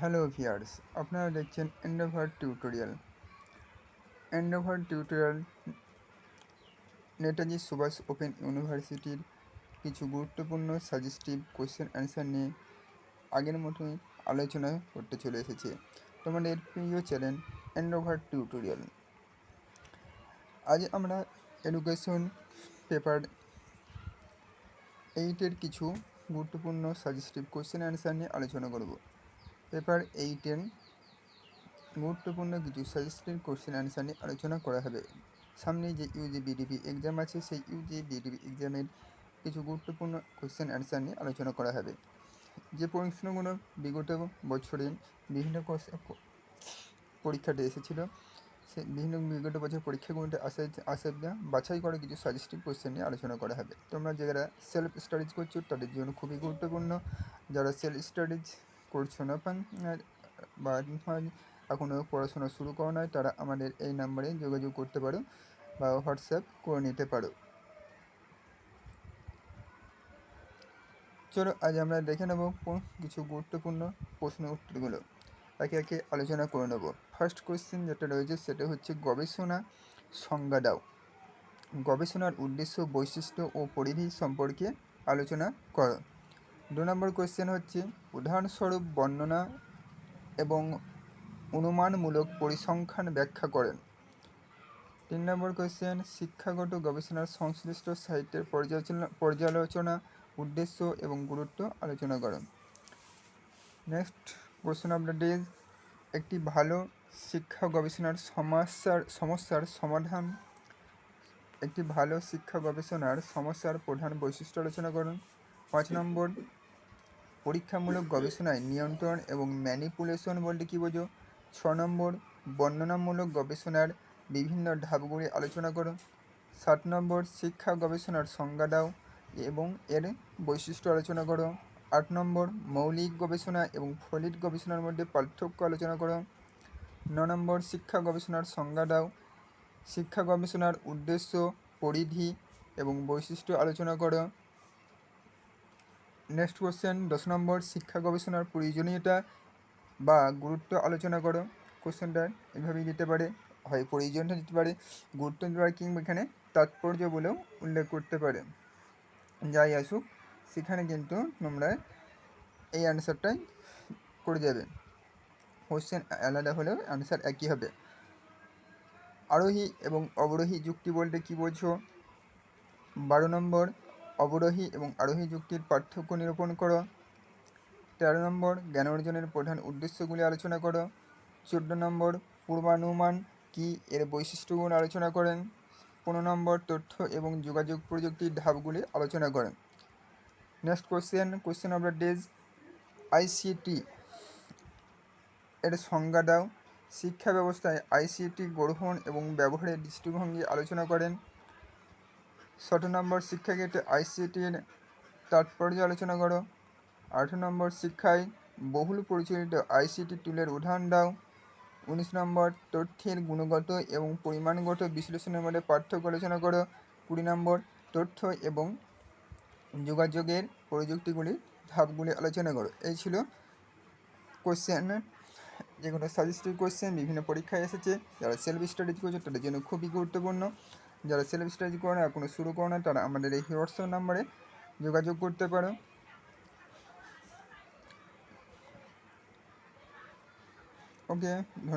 Hello viewers আপনারা দেখছেন endeavour tutorial endeavour tutorial Netaji Subhash open ইউনিভার্সিটির কিছু গুরুত্বপূর্ণ সাজেস্টিভ কোয়েশ্চেন অ্যান্সার নিয়ে আগের মতোই আলোচনা করতে চলে এসেছে। তোমাদের প্রিয় চ্যানেল এন্ডোভার টিউটোরিয়াল আজ আমরা এডুকেশন পেপার এইটের কিছু গুরুত্বপূর্ণ সাজেস্টিভ কোয়েশ্চেন অ্যান্সার নিয়ে আলোচনা করব। পেপার এইটেন গুরুত্বপূর্ণ কিছু সাজেস্টেড কোশ্চেন অ্যান্সার নিয়ে আলোচনা করা হবে। সামনে যে ইউজি বিডিবি এক্সাম আছে, সেই ইউজি বিডিবি এক্সামের কিছু গুরুত্বপূর্ণ কোশ্চেন অ্যান্সার নিয়ে আলোচনা করা হবে। যে প্রশ্নগুলো বিগত বছরে বিভিন্ন পরীক্ষাতে এসেছিল, সে বিভিন্ন বিগত বছর পরীক্ষাগুলোতে আসে আসে বাছাই করে কিছু সাজেস্টিভ কোশ্চেন নিয়ে আলোচনা করা হবে। তোমরা যারা সেলফ স্টাডিজ করছ, তাদের জন্য খুবই গুরুত্বপূর্ণ। যারা সেলফ স্টাডিজ করছ না বা এখনও পড়াশোনা শুরু করো নয় তারা আমাদের এই নাম্বারে যোগাযোগ করতে পারো বা হোয়াটসঅ্যাপ করে নিতে পারো। চলো, আজ আমরা দেখে নেব কিছু গুরুত্বপূর্ণ প্রশ্ন উত্তরগুলো। একে একে আলোচনা করে নেব। ফার্স্ট কোয়েশ্চেন যেটা রয়েছে, সেটা হচ্ছে গবেষণা সংজ্ঞা দাও। গবেষণার উদ্দেশ্য, বৈশিষ্ট্য ও পরিধি সম্পর্কে আলোচনা করো। দু নম্বর কোয়েশ্চেন হচ্ছে, উদাহরণস্বরূপ বর্ণনা এবং অনুমানমূলক পরিসংখ্যান ব্যাখ্যা করেন। তিন নম্বর কোয়েশ্চেন শিক্ষাগত গবেষণার সংশ্লিষ্ট সাহিত্যের পর্যালোচনা পর্যালোচনা, উদ্দেশ্য এবং গুরুত্ব আলোচনা করেন। Next question of the days একটি ভালো শিক্ষা গবেষণার সমস্যার সমস্যার সমাধান, একটি ভালো শিক্ষা গবেষণার সমস্যার প্রধান বৈশিষ্ট্য আলোচনা করুন। পাঁচ নম্বর পরীক্ষামূলক গবেষণায় নিয়ন্ত্রণ এবং ম্যানিপুলেশন বলতে কী বোঝো? ছ নম্বর, বর্ণনামূলক গবেষণার বিভিন্ন ধাপগুলি আলোচনা করো। সাত নম্বর, শিক্ষা গবেষণার সংজ্ঞা দাও এবং এর বৈশিষ্ট্য আলোচনা করো। আট নম্বর, মৌলিক গবেষণা এবং ফলিত গবেষণার মধ্যে পার্থক্য আলোচনা করো। ন নম্বর, শিক্ষা গবেষণার সংজ্ঞা দাও। শিক্ষা গবেষণার উদ্দেশ্য, পরিধি এবং বৈশিষ্ট্য আলোচনা করো। নেক্সট কোশ্চেন, দশ নম্বর, শিক্ষা গবেষণার প্রয়োজনীয়তা বা গুরুত্ব আলোচনা করো। কোশ্চেনটা এভাবেই দিতে পারে, হয় প্রয়োজনটা দিতে পারে, গুরুত্ব দিতে পারে কিংবা এখানে তাৎপর্য বলেও উল্লেখ করতে পারে। যাই আসুক, সেখানে কিন্তু তোমরা এই অ্যান্সারটাই করে যাবে। কোশ্চেন আলাদা হলেও অ্যান্সার একই হবে। আরোহী এবং অবরোহী যুক্তি বলতে কী বোঝো? বারো নম্বর অবরোহী এবং আরোহী যুক্তির পার্থক্য নিরূপণ করো। তেরো নম্বর জ্ঞান অর্জনের প্রধান উদ্দেশ্যগুলি আলোচনা করো। চোদ্দ নম্বর, পূর্বানুমান কি এর বৈশিষ্ট্যগুলো আলোচনা করেন। পনেরো নম্বর, তথ্য এবং যোগাযোগ প্রযুক্তির ধাপগুলি আলোচনা করেন। Next question question of the days ICT এর সংজ্ঞা দাও। শিক্ষা ব্যবস্থায় আইসিটি গ্রহণ এবং ব্যবহারের দৃষ্টিভঙ্গি আলোচনা করেন। সতেরো নম্বর শিক্ষাক্ষেত্রে আইসিটির তাৎপর্য আলোচনা করো। আঠেরো নম্বর শিক্ষায় বহুল পরিচালিত আইসিটি টুলের উদাহরণ দাও। উনিশ নম্বর তথ্যের গুণগত এবং পরিমাণগত বিশ্লেষণের মধ্যে পার্থক্য আলোচনা করো। কুড়ি নম্বর তথ্য এবং যোগাযোগের প্রযুক্তিগুলি ধাপগুলি আলোচনা করো। এই ছিল কোশ্চেন যেগুলো সাজেস্টিভ কোশ্চেন বিভিন্ন পরীক্ষায় এসেছে। যারা সেলফ স্টাডিজ করছে, তাদের জন্য খুবই গুরুত্বপূর্ণ। যারা সেলফ স্টাডি করে না, কোনো শুরু করে না, তারা আমাদের এই হোয়াটসঅ্যাপ নাম্বারে যোগাযোগ করতে পারো। ওকে